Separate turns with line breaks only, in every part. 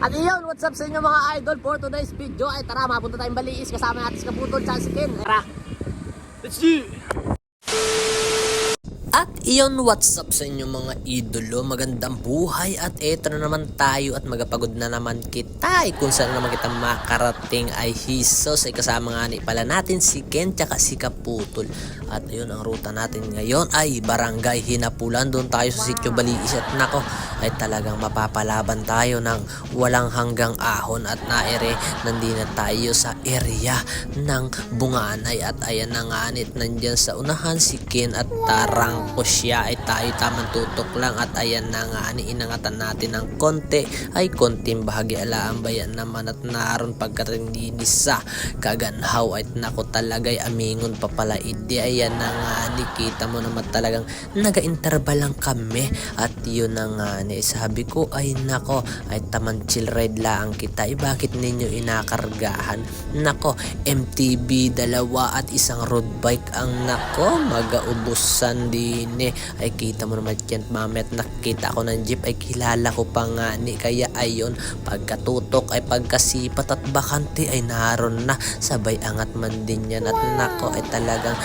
At iyon, what's up sa inyo mga idol for today's video ay tara mapunta tayong Baliis kasama natin si Kaputol sa si Ken. Tara! Let's do At iyon, what's up sa inyo mga idolo, magandang buhay at eto na naman tayo at magapagod na naman kita. Ay kung saan naman kita makarating. Ay hisos ay kasama nga ni pala natin si Ken tsaka si Kaputol. At ayun ang ruta natin ngayon ay Barangay Hinapulan. Doon tayo sa sitio Baliis. At nako ay talagang mapapalaban tayo ng walang hanggang ahon. At naere nandito na tayo sa area ng Bunganay. At ayan na nga nandyan sa unahan si Ken at tarang ko siya ay tayo tamang tutok lang at ayan na nga ni inangatan natin ng konti. Ay konting bahagi alaan bayan naman at naroon pagkarating din sa kaganhaw ay nako talagay amingon pa pala idi ayan na nga ni kita mo naman talagang naga-interval lang kami. At yun na nga ni sabi ko ay nako ay taman chill ride lang kita. Ay bakit ninyo inakargahan? Nako MTB dalawa at isang road bike ang nako magaubusan din eh. ay kita mo naman yan mamet nakita ko ng jeep. Ay kilala ko pa nga ni kaya ayon pagkatutok ay pagkasipat at bakante ay naroon na. Sabay angat man din yan at nako ay talagang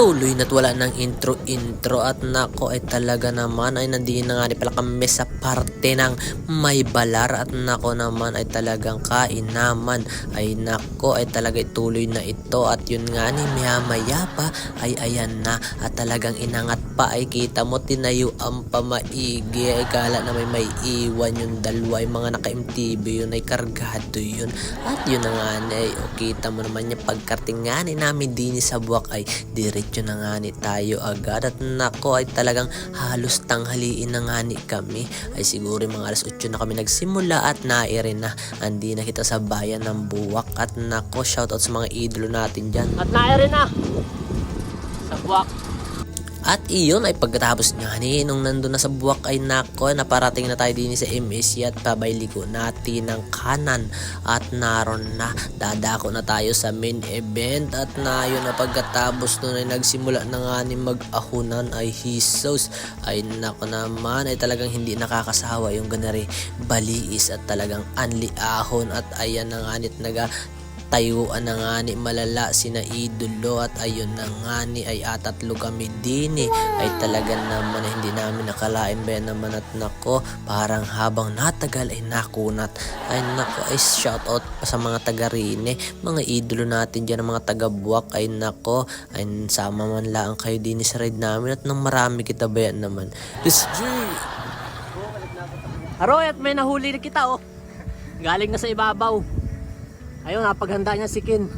tuloy na't wala ng intro intro at nako ay talaga naman ay nandiyan na nga ni pala kami sa parte ng may balar. At nako naman ay talagang kainaman ay nako ay talaga tuloy na ito. At yun nga ni maya maya pa ay ayan na. At talagang inangat pa ay kita mo tinayo ang pamaigi. Ay kala na may may iwan yung dalawa. Yung mga naka MTV yun ay kargado yun. At yun na nga ay kita mo naman yung pagkarting nga ni namin din sa buwak. Ay diretso na nga ni tayo agad. At nako ay talagang halos tanghaliin na nga ni kami. Ay siguro mga alas 8 na kami nagsimula at naire na. Andi na kita sa bayan ng buwak. At nako shoutout sa mga idolo natin dyan. At naire na! Sa buwak at iyon ay pagkatapos nga ni nung nandun na sa buwak ay nako naparating na tayo din sa MSC at pabayliko natin ng kanan. At naroon na dadako na tayo sa main event. At na yun na pagkatapos nun ay nagsimula na nga ni mag-ahunan ay hisos ay nako naman ay talagang hindi nakakasawa yung ganari baliis at talagang anli ahon at ayan na nga nit naga tayuan na nga ni malala sina idolo at ayun na nga ni ay atatlo kami din eh. ay talaga naman ay hindi namin nakalain ba naman at nako. Parang habang natagal ay nakunat. Ay nako ay shout out pa sa mga taga Rine mga idolo natin dyan mga taga Buwak ay nako. Ay sama man lang kayo din sa ride namin at nang marami kita ba yan naman Let's G! Aroy at may nahuli na kita oh. Galing na sa ibabaw Ayun, napaghanda niya si Kin.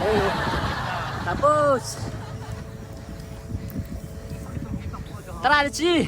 Ayun, oh. Tapos. Tara, let's see.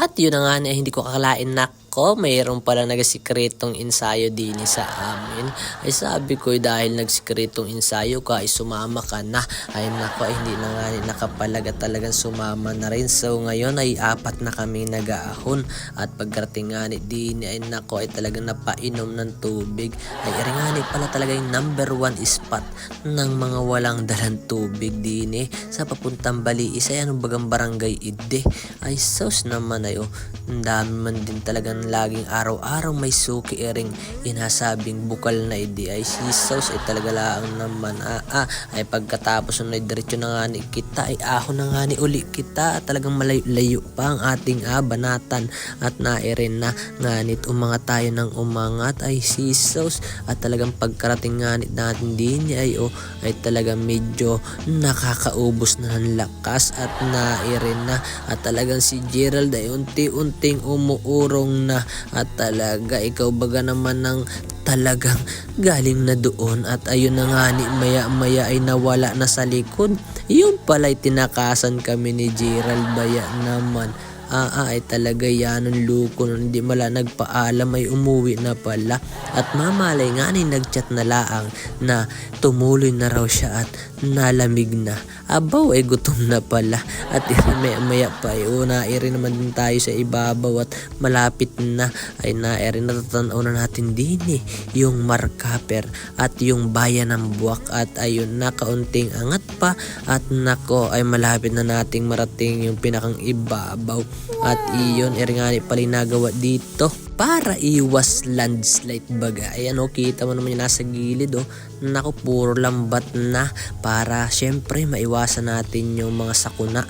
At yun na nga na hindi ko kakalain na ko, mayroon pala nagasikretong ensayo din sa amin. Ay sabi ko dahil nagsikretong ensayo ka ay sumama ka na. Ay nako ay hindi na nga nakapalaga talagang sumama na rin. So ngayon ay apat na kami nag-aahon. At pagkarating nga ni din ay nako ay talagang napainom ng tubig. Ay eri nga ni pala talaga yung number one spot ng mga walang dalang tubig din eh. Sa papuntang bali isa yan bagang barangay ide. Ay sos naman ay oh, ang dami man din laging araw-araw may suki ering inasabing bukal na idi ay si sauce ay talaga lang naman ah, ah. Ay pagkatapos ay diretso na nga ni kita. Ay ahon na nga ni uli kita. Talagang malayo-layo pa ang ating ah, banatan. At nairin na nganit umanga tayo ng umangat. Ay si sauce at talagang pagkarating nganit natin din ay oh ay talagang medyo nakakaubos na ng lakas at nairin na. At talagang si Gerald ay unti-unting umuurong na. At talaga ikaw baga naman ng talagang galing na doon. At ayun na nga ni maya maya ay nawala na sa likod. Yun pala'y tinakasan kami ni Gerald. Baya naman Ah, ah, ay talaga yan ang luko nung hindi mala nagpaalam ay umuwi na pala. At mamalay nga ni nagchat na laang na tumuloy na raw siya at nalamig na. Abaw ay gutom na pala. At maya maya pa ay una iri naman din tayo sa ibabaw at malapit na. Ay nairi natatanaw na natin din eh yung markaper at yung bayan ng buwak. At ayun na kaunting angat pa. At nako ay malapit na nating marating yung pinakang ibabaw at iyon eri nga pala nagawa dito para iwas landslide baga. Ayan o, kita mo naman yung nasa gilid o. Naku, puro lambat na para syempre maiwasan natin yung mga sakuna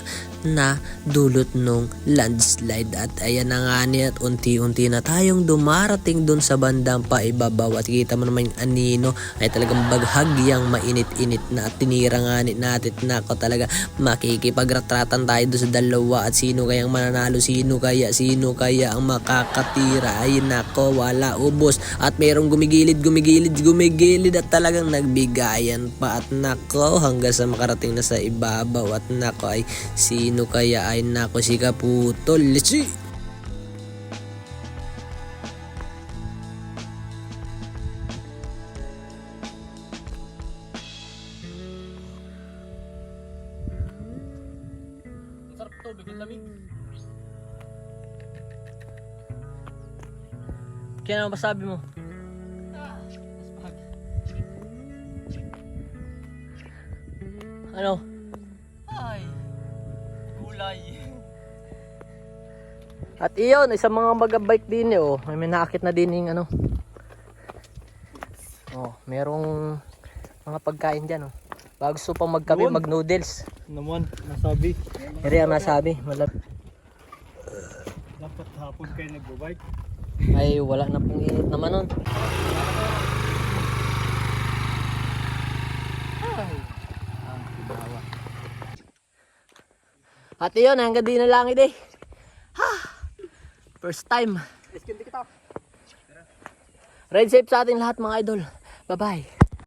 na dulot nung landslide. At ayan na nga niya at unti-unti na tayong dumarating dun sa bandang paibabaw. At kita mo naman yung anino ay talagang baghagyang mainit-init na at tinira nga ni natin. Na ako talaga makikipagratratan tayo doon sa dalawa. At sino kayang mananalo sino kaya sino kaya ang makakatira? Ay nako wala ubos. At merong gumigilid gumigilid gumigilid. At talagang nagbigayan pa at nako hanggang sa makarating na sa ibabaw at nako ay sino kaya ay nako si Kaputol Litsi
Sarap tubig, ang lamig.
Kaya ano masabi mo? Ano?
Ay, gulay.
At iyon, isang mga magabike din eh, oh. May minakit na din yung ano. Oh, merong mga pagkain dyan, oh. Bago gusto pang magkape, mag-noodles.
Naman, nasabi.
Pero ang nasabi, malap
Dapat hapon kayo nagbabike.
ay wala na pong init naman nun.
Ay,
At iyon, hanggang di na lang ide. Ha! First time. Ride safe sa atin lahat mga idol. Bye-bye.